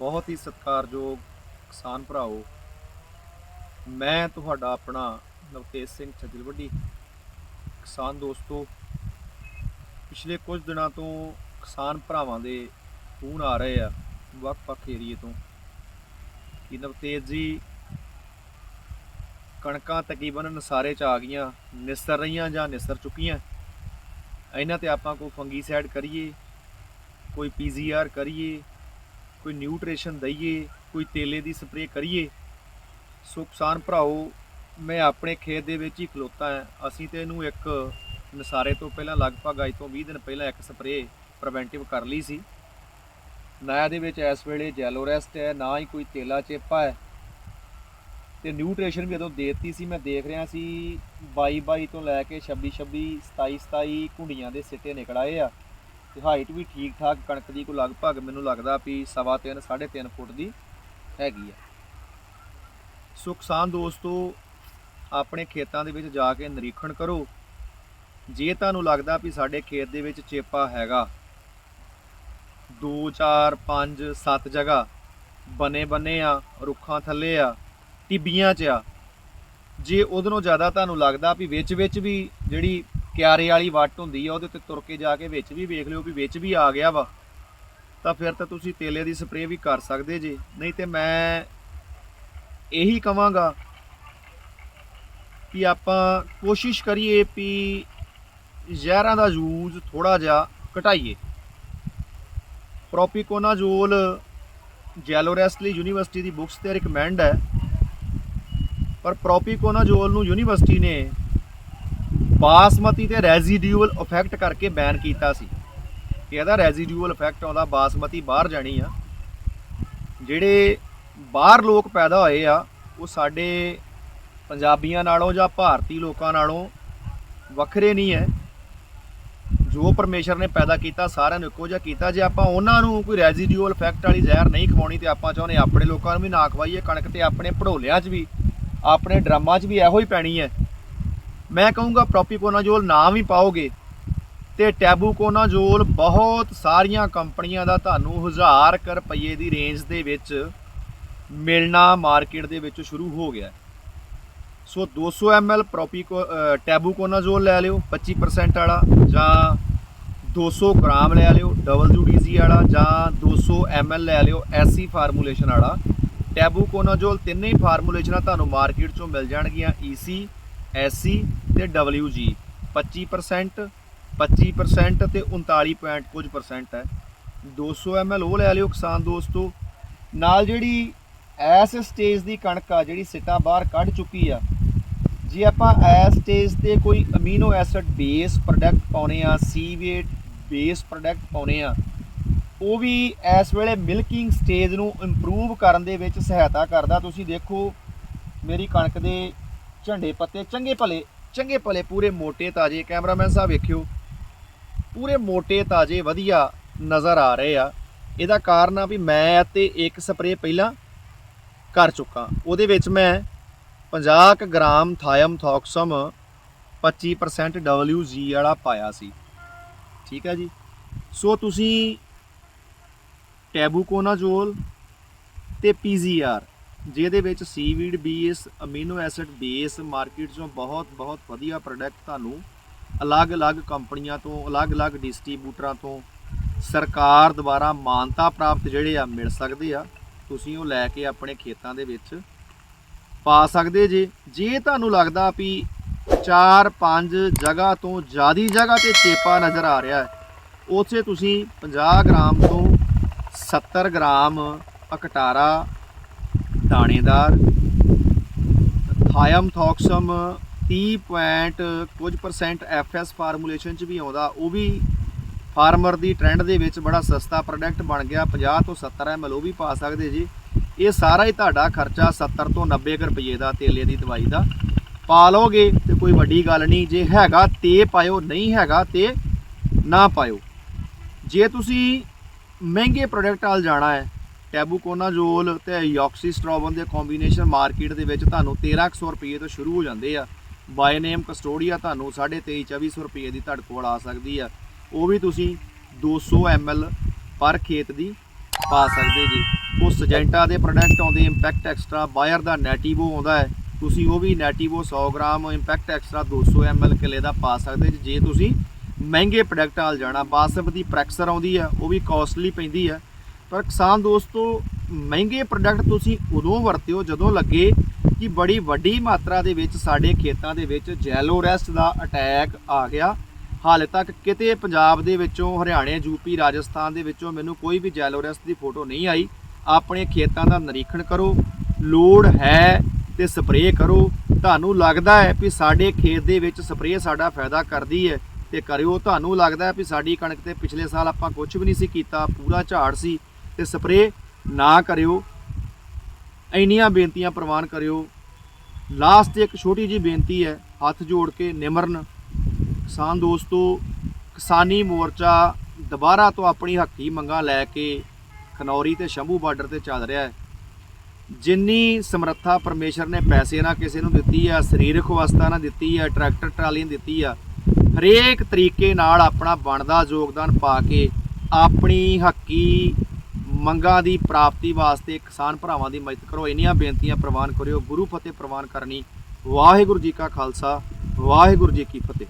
ਬਹੁਤ ਹੀ ਸਤਿਕਾਰਯੋਗ ਕਿਸਾਨ ਭਰਾਓ, ਮੈਂ ਤੁਹਾਡਾ ਆਪਣਾ ਨਵਤੇਜ ਸਿੰਘ ਛਜਲਵੱਡੀ। ਕਿਸਾਨ ਦੋਸਤੋ, ਪਿਛਲੇ ਕੁਝ ਦਿਨਾਂ ਤੋਂ ਕਿਸਾਨ ਭਰਾਵਾਂ ਦੇ ਫੋਨ ਆ ਰਹੇ ਆ ਵੱਖ-ਵੱਖ ਏਰੀਏ ਤੋਂ ਕਿ ਨਵਤੇਜ ਜੀ, ਕਣਕਾਂ ਤਕਰੀਬਨ ਨਸਾਰੇ ਚ ਆ ਗਈਆਂ, ਨਿਸਰ ਰਹੀਆਂ ਜਾਂ ਨਿਸਰ ਚੁੱਕੀਆਂ? ਇਹਨਾਂ ਤੇ ਆਪਾਂ ਕੋਈ ਫੰਗੀਸਾਈਡ ਕਰੀਏ, ਕੋਈ ਪੀਜ਼ੀਆਰ ਕਰੀਏ ਕੋਈ ਨਿਊਟ੍ਰੀਸ਼ਨ ਦਈਏ, ਕੋਈ ਤੇਲੇ ਦੀ ਸਪਰੇਅ ਕਰੀਏ। ਸੋ ਕਿਸਾਨ ਭਰਾਓ, ਮੈਂ ਆਪਣੇ ਖੇਤ ਦੇ ਵਿੱਚ ਹੀ ਖਲੋਤਾ ਹਾਂ। ਅਸੀਂ ਤੇ ਇਹਨੂੰ ਇੱਕ ਨਸਾਰੇ ਤੋਂ ਪਹਿਲਾਂ, ਲਗਭਗ ਅੱਜ ਤੋਂ 20 ਦਿਨ ਪਹਿਲਾਂ ਇੱਕ ਸਪਰੇਅ ਪ੍ਰੀਵੈਂਟਿਵ ਕਰ ਲਈ ਸੀ। ਨਾ ਦੇ ਵਿੱਚ ਇਸ ਵੇਲੇ ਜੈਲੋਰੈਸਟ ਹੈ, ਨਾ ਹੀ ਕੋਈ ਤੇਲਾ ਚੇਪਾ ਹੈ। ਤੇ ਨਿਊਟ੍ਰੀਸ਼ਨ ਵੀ ਜਦੋਂ ਦੇਤੀ ਸੀ, ਮੈਂ ਦੇਖ ਰਿਹਾ ਸੀ 22 22 ਤੋਂ ਲੈ ਕੇ 26 26 27 27 ਕੁੰਡੀਆਂ ਦੇ ਸਿੱਟੇ ਨਿਕਲ ਆਏ ਆ। ਤੇ ਹਾਈਟ ਵੀ ਠੀਕ ਠਾਕ, ਕਣਕ ਦੀ ਕੋ ਲਗਭਗ ਮੈਨੂੰ ਲੱਗਦਾ ਵੀ ਸਵਾ ਤਿੰਨ 3.5 ਫੁੱਟ ਦੀ ਹੈਗੀ ਆ। ਸੋ ਕਿਸਾਨ ਦੋਸਤੋ, ਆਪਣੇ ਖੇਤਾਂ ਦੇ ਵਿੱਚ ਜਾ ਕੇ ਨਿਰੀਖਣ ਕਰੋ। ਜੇ ਤੁਹਾਨੂੰ ਲੱਗਦਾ ਵੀ ਸਾਡੇ ਖੇਤ ਦੇ ਵਿੱਚ ਚੇਪਾ ਹੈਗਾ 2 4 5 7 ਜਗ੍ਹਾ ਬਨੇ ਬਨੇ ਆ, ਰੁੱਖਾਂ ਥੱਲੇ ਆ, ਟਿੱਬੀਆਂ 'ਚ ਆ, ਜੇ ਉਹਦੋਂ ਜ਼ਿਆਦਾ ਤੁਹਾਨੂੰ ਲੱਗਦਾ ਵੀ ਵਿੱਚ ਵਿੱਚ ਵੀ ਜਿਹੜੀ ਕਿਆਰੇ ਵਾਲੀ ਵੱਟ ਹੁੰਦੀ ਆ, ਉਹਦੇ 'ਤੇ ਤੁਰ ਕੇ ਜਾ ਕੇ ਵਿੱਚ ਵੀ ਵੇਖ ਲਿਓ ਵੀ ਵਿੱਚ ਵੀ ਆ ਗਿਆ ਵਾ। ਤਾਂ ਫਿਰ ਤਾਂ ਤੁਸੀਂ ਤੇਲੇ ਦੀ ਸਪਰੇਅ ਵੀ ਕਰ ਸਕਦੇ ਜੇ। ਨਹੀਂ ਤੇ ਮੈਂ ਇਹੀ ਕਵਾਂਗਾ ਕਿ ਆਪਾਂ ਕੋਸ਼ਿਸ਼ ਕਰੀਏ ਵੀ ਜ਼ਹਿਰਾਂ ਦਾ ਯੂਜ਼ ਥੋੜਾ ਜਿਹਾ ਘਟਾਈਏ। ਪ੍ਰੋਪੀਕੋਨਾਜ਼ੋਲ ਜੈਲੋਰੈਸ ਲਈ ਯੂਨੀਵਰਸਿਟੀ ਦੀ ਬੁੱਕਸ ਤੇ ਰਿਕਮੈਂਡ ਹੈ। ਪਰ ਪ੍ਰੋਪੀਕੋਨਾਜ਼ੋਲ ਨੂੰ ਯੂਨੀਵਰਸਿਟੀ ਨੇ ਬਾਸਮਤੀ ਤੇ ਰੈਜ਼ੀਡਿਊਅਲ ਇਫੈਕਟ ਕਰਕੇ ਬੈਨ ਕੀਤਾ ਸੀ। ਕਿ ਇਹਦਾ ਰੈਜ਼ੀਡਿਊਅਲ ਇਫੈਕਟ ਆਉਂਦਾ, ਬਾਸਮਤੀ ਬਾਹਰ ਜਾਣੀ ਆ। ਜਿਹੜੇ ਬਾਹਰ ਲੋਕ ਪੈਦਾ ਹੋਏ ਆ, ਉਹ ਸਾਡੇ ਪੰਜਾਬੀਆਂ ਨਾਲੋਂ ਜਾਂ ਭਾਰਤੀ ਲੋਕਾਂ ਨਾਲੋਂ ਵੱਖਰੇ ਨਹੀਂ ਹੈ ਜੋ ਪਰਮੇਸ਼ਰ ਨੇ ਪੈਦਾ ਕੀਤਾ, ਸਾਰਿਆਂ ਨੂੰ ਇੱਕੋ ਜਿਹਾ ਕੀਤਾ। ਜੇ ਆਪਾਂ ਉਹਨਾਂ ਨੂੰ ਕੋਈ ਰੈਜ਼ੀਡਿਊਅਲ ਇਫੈਕਟ ਵਾਲੀ ਜ਼ਹਿਰ ਨਹੀਂ ਖਵਾਉਣੀ ਤੇ ਆਪਾਂ ਚਾਹੁੰਦੇ ਆਪਣੇ ਲੋਕਾਂ ਨੂੰ ਵੀ ਨਾ ਖਵਾਈਏ, ਕਣਕ ਤੇ ਆਪਣੇ ਭੜੋਲਿਆਂ 'ਚ ਵੀ, ਆਪਣੇ ਡਰਮਾਂ 'ਚ ਵੀ ਇਹੋ ਹੀ ਪੈਣੀ ਹੈ ਮੈਂ ਕਹੂੰਗਾ ਪ੍ਰੋਪੀਕੋਨਾਜ਼ੋਲ ਨਾ ਵੀ ਪਾਓਗੇ ਤੇ ਟੈਬੂਕੋਨਾਜ਼ੋਲ ਬਹੁਤ ਸਾਰੀਆਂ ਕੰਪਨੀਆਂ ਦਾ ਤੁਹਾਨੂੰ ਹਜ਼ਾਰ ਕੁ ਰੁਪਏ ਦੀ ਰੇਂਜ ਦੇ ਵਿੱਚ ਮਿਲਣਾ ਮਾਰਕੀਟ ਦੇ ਵਿੱਚ ਸ਼ੁਰੂ ਹੋ ਗਿਆ ਹੈ। ਸੋ 200 ml ਪ੍ਰੋਪੀਕੋ ਟੈਬੂਕੋਨਾਜ਼ੋਲ ਲੈ ਲਿਓ 25% ਵਾਲਾ ਜਾਂ 200 ਗ੍ਰਾਮ ਲੈ ਲਿਓ WDC ਵਾਲਾ ਜਾਂ 200 ml ਲੈ ਲਿਓ, ਐਸੀ ਫਾਰਮੂਲੇਸ਼ਨ ਵਾਲਾ ਟੈਬੂਕੋਨਾਜ਼ੋਲ ਤਿੰਨੇ ਹੀ ਫਾਰਮੂਲੇਸ਼ਨਾਂ ਤੁਹਾਨੂੰ ਮਾਰਕੀਟ ਚੋਂ ਮਿਲ ਜਾਣਗੀਆਂ EC SC ਤੇ WG 25% 25% ਤੇ 39 ਪੁਆਇੰਟ ਕੁਝ ਪਰਸੈਂਟ ਹੈ। 200 ml ਉਹ ਲੈ ਲਿਓ ਕਿਸਾਨ ਦੋਸਤੋ। ਨਾਲ ਜਿਹੜੀ ਐਸ ਸਟੇਜ ਦੀ ਕਣਕ ਆ, ਜਿਹੜੀ ਸਿੱਟਾ ਬਾਹਰ ਕੱਢ ਚੁੱਕੀ ਆ, ਜੇ ਆਪਾਂ ਐਸ ਸਟੇਜ ਤੇ ਕੋਈ ਅਮੀਨੋ ਐਸਿਡ ਬੇਸ ਪ੍ਰੋਡਕਟ ਪਾਉਨੇ ਆ ਸੀਵੇਟ ਬੇਸ ਪ੍ਰੋਡਕਟ ਪਾਉਨੇ ਆ, ਉਹ ਵੀ ਇਸ ਵੇਲੇ ਮਿਲਕਿੰਗ ਸਟੇਜ ਨੂੰ ਇੰਪਰੂਵ ਕਰਨ ਦੇ ਵਿੱਚ ਸਹਾਇਤਾ ਕਰਦਾ। ਤੁਸੀਂ ਦੇਖੋ, ਮੇਰੀ ਕਣਕ ਦੇ ਝੰਡੇ ਪੱਤੇ, ਚੰਗੇ ਭਲੇ ਚੰਗੇ ਭਲੇ, ਪੂਰੇ ਮੋٹے ਤਾਜ਼ੇ ਕੈਮਰਾਮੈਨ ਸਾਹਿਬ ਵੇਖਿਓ। ਪੂਰੇ ਮੋٹے ਤਾਜ਼ੇ ਵਧੀਆ ਨਜ਼ਰ ਆ ਰਹੇ ਆ। ਇਹਦਾ ਕਾਰਨ ਆ ਵੀ ਮੈਂ ਤੇ ਇੱਕ ਸਪਰੇ ਪਹਿਲਾਂ ਕਰ ਚੁੱਕਾ। ਉਹਦੇ ਵਿੱਚ ਮੈਂ 50 ਗ੍ਰਾਮ ਥਾਇਮ ਥੌਕਸਮ 25% ਜੀ ਵਾਲਾ ਪਾਇਆ ਸੀ। ਠੀਕ ਹੈ ਜੀ? ਸੋ ਤੁਸੀਂ ਟੈਬੂਕੋਨਾਜੋਲ ਤੇ PZR ਜਿਹਦੇ ਵਿੱਚ seaweed base amino acid base market ਚੋਂ ਬਹੁਤ ਬਹੁਤ ਵਧੀਆ ਪ੍ਰੋਡਕਟ ਤੁਹਾਨੂੰ ਅਲੱਗ-ਅਲੱਗ ਕੰਪਨੀਆਂ ਤੋਂ, ਅਲੱਗ-ਅਲੱਗ ਡਿਸਟ੍ਰੀਬਿਊਟਰਾਂ ਤੋਂ ਸਰਕਾਰ ਦੁਆਰਾ ਮਾਨਤਾ ਪ੍ਰਾਪਤ ਜਿਹੜੇ ਆ ਮਿਲ ਸਕਦੇ ਆ, ਤੁਸੀਂ ਉਹ ਲੈ ਕੇ ਆਪਣੇ ਖੇਤਾਂ ਦੇ ਵਿੱਚ ਪਾ ਸਕਦੇ ਜੇ। ਜੇ ਤੁਹਾਨੂੰ ਲੱਗਦਾ ਵੀ 4-5 ਜਗ੍ਹਾ ਤੋਂ ਜ਼ਿਆਦੀ ਜਗ੍ਹਾ ਤੇ ਚੇਪਾ ਨਜ਼ਰ ਆ ਰਿਹਾ ਹੈ, ਉਥੇ ਤੁਸੀਂ 50 ਗ੍ਰਾਮ ਤੋਂ 70 ਗ੍ਰਾਮ ਅਕਟਾਰਾ ਦਾਣੇਦਾਰ ਥਾਇਮ ਥੌਕਸਮ 30 ਪੁਆਇੰਟ ਕੁਝ ਪਰਸੈਂਟ ਐਫਐਸ ਫਾਰਮੂਲੇਸ਼ਨ ਚ ਵੀ ਆਉਂਦਾ। ਉਹ ਵੀ ਫਾਰਮਰ ਦੀ ਟ੍ਰੈਂਡ ਦੇ ਵਿੱਚ ਬੜਾ ਸਸਤਾ ਪ੍ਰੋਡਕਟ ਬਣ ਗਿਆ 50 ਤੋਂ 70 ਐਮਐਲ ਉਹ ਵੀ ਪਾ ਸਕਦੇ ਜੀ। ਇਹ ਸਾਰਾ ਹੀ ਤੁਹਾਡਾ ਖਰਚਾ 70 ਤੋਂ 90 ਕੁ ਰੁਪਏ ਦਾ ਤੇਲੇ ਦੀ ਦਵਾਈ ਦਾ। ਪਾ ਲਓਗੇ ਤੇ ਕੋਈ ਵੱਡੀ ਗੱਲ ਨਹੀਂ, ਜੇ ਹੈਗਾ ਤੇ ਪਾਇਓ, ਨਹੀਂ ਹੈਗਾ ਤੇ ਨਾ ਪਾਇਓ। ਜੇ ਤੁਸੀਂ ਮਹਿੰਗੇ ਪ੍ਰੋਡਕਟ ਵੱਲ ਜਾਣਾ ਹੈ ਟੈਬੂਕੋਨਾਜ਼ੋਲ ਤੇ ਯੌਕਸੀਸਟ੍ਰੋਬਨ ਦੇ ਕੰਬੀਨੇਸ਼ਨ ਮਾਰਕੀਟ ਦੇ ਵਿੱਚ ਤੁਹਾਨੂੰ 1300 ਰੁਪਏ ਤੋਂ ਸ਼ੁਰੂ ਹੋ ਜਾਂਦੇ ਆ। ਬਾਈ ਨੇਮ ਕਸਟੋਡੀਆ ਤੁਹਾਨੂੰ 2350 2400 ਰੁਪਏ ਦੀ ਤੁਹਾਡੇ ਕੋਲ ਆ ਸਕਦੀ ਆ। ਉਹ ਵੀ ਤੁਸੀਂ 200 ml ਪਰ ਖੇਤ ਦੀ ਪਾ ਸਕਦੇ ਜੀ। ਉਹ ਸਜੈਂਟਾ ਦੇ ਪ੍ਰੋਡਕਟ ਆਉਂਦੇ ਇੰਪੈਕਟ ਐਕਸਟਰਾ ਬਾਇਰ ਦਾ ਨੈਟੀਵੋ ਆਉਂਦਾ ਹੈ। ਤੁਸੀਂ ਉਹ ਵੀ Nativo 100 gram impact extra 200 ml ਕਿਲੇ ਦਾ ਪਾ ਸਕਦੇ ਜੀ। ਜੇ ਤੁਸੀਂ ਮਹਿੰਗੇ ਪ੍ਰੋਡਕਟ ਨਾਲ ਜਾਣਾ, ਬਾਸਮਤੀ ਪ੍ਰੈਕਸਰ ਆਉਂਦੀ ਆ, ਉਹ ਵੀ ਕਾਸਟਲੀ ਪੈਂਦੀ ਹੈ ਪਰ ਕਿਸਾਨ ਦੋਸਤੋ, ਮਹਿੰਗੇ ਪ੍ਰੋਡਕਟ ਤੁਸੀਂ ਉਦੋਂ ਵਰਤਿਓ ਜਦੋਂ ਲੱਗੇ ਕਿ ਬੜੀ ਵੱਡੀ ਮਾਤਰਾ ਦੇ ਵਿੱਚ ਸਾਡੇ ਖੇਤਾਂ ਦੇ ਵਿੱਚ ਜੈਲੋਰੈਸਟ ਦਾ ਅਟੈਕ ਆ ਗਿਆ। ਹਾਲੇ ਤੱਕ ਕਿਤੇ ਪੰਜਾਬ ਦੇ ਵਿੱਚੋਂ, ਹਰਿਆਣੇ ਯੂਪੀ ਰਾਜਸਥਾਨ ਦੇ ਵਿੱਚੋਂ ਮੈਨੂੰ ਕੋਈ ਵੀ ਜੈਲੋਰੈਸਟ ਦੀ ਫੋਟੋ ਨਹੀਂ ਆਈ। ਆਪਣੇ ਖੇਤਾਂ ਦਾ ਨਿਰੀਖਣ ਕਰੋ, ਲੋੜ ਹੈ ਤੇ ਸਪਰੇਅ ਕਰੋ। ਤੁਹਾਨੂੰ ਲੱਗਦਾ ਹੈ ਵੀ ਸਾਡੇ ਖੇਤ ਦੇ ਵਿੱਚ ਸਪਰੇਅ ਸਾਡਾ ਫਾਇਦਾ ਕਰਦੀ ਹੈ ਤੇ ਕਰਿਓ। ਤੁਹਾਨੂੰ ਲੱਗਦਾ ਹੈ ਵੀ ਸਾਡੀ ਕਣਕ ਤੇ ਪਿਛਲੇ ਸਾਲ ਆਪਾਂ ਕੁਝ ਵੀ ਨਹੀਂ ਸੀ ਕੀਤਾ, ਪੂਰਾ ਝਾੜ ਸੀ। ਤੇ ਸਪਰੇਅ ਨਾ ਕਰਿਓ। ਇੰਨੀਆਂ ਬੇਨਤੀਆਂ ਪ੍ਰਵਾਨ ਕਰਿਓ। ਲਾਸਟ ਤੇ ਇੱਕ ਛੋਟੀ ਜੀ ਬੇਨਤੀ ਹੈ, ਹੱਥ ਜੋੜ ਕੇ ਨਿਮਰਨ। ਕਿਸਾਨ ਦੋਸਤੋ, ਕਿਸਾਨੀ ਮੋਰਚਾ ਦੁਬਾਰਾ ਤੋਂ ਆਪਣੀ ਹੱਕੀ ਮੰਗਾਂ ਲੈ ਕੇ ਖਨੌਰੀ ਤੇ ਸ਼ੰਭੂ ਬਾਰਡਰ ਤੇ ਚੱਲ ਰਿਹਾ ਹੈ। ਜਿੰਨੀ ਸਮਰੱਥਾ ਪਰਮੇਸ਼ਰ ਨੇ ਪੈਸੇ ਨਾ ਕਿਸੇ ਨੂੰ ਦਿੱਤੀ ਆ, ਸਰੀਰਕ ਅਵਸਥਾ ਨਾ ਦਿੱਤੀ ਆ, ਟਰੈਕਟਰ ਟਰਾਲੀ ਦਿੱਤੀ ਆ, ਹਰੇਕ ਤਰੀਕੇ ਨਾਲ ਆਪਣਾ ਬਣਦਾ ਯੋਗਦਾਨ ਪਾ ਕੇ ਆਪਣੀ ਹੱਕੀ ਮੰਗਾਂ ਦੀ ਪ੍ਰਾਪਤੀ ਵਾਸਤੇ ਕਿਸਾਨ ਭਰਾਵਾਂ ਦੀ ਮਦਦ ਕਰੋ। ਇੰਨੀਆਂ ਬੇਨਤੀਆਂ ਪ੍ਰਵਾਨ ਕਰਿਓ। ਗੁਰੂ ਫਤਿਹ ਪ੍ਰਵਾਨ ਕਰਨੀ। ਵਾਹਿਗੁਰੂ ਜੀ ਕਾ ਖਾਲਸਾ। ਵਾਹਿਗੁਰੂ ਜੀ ਕੀ ਫਤਿਹ।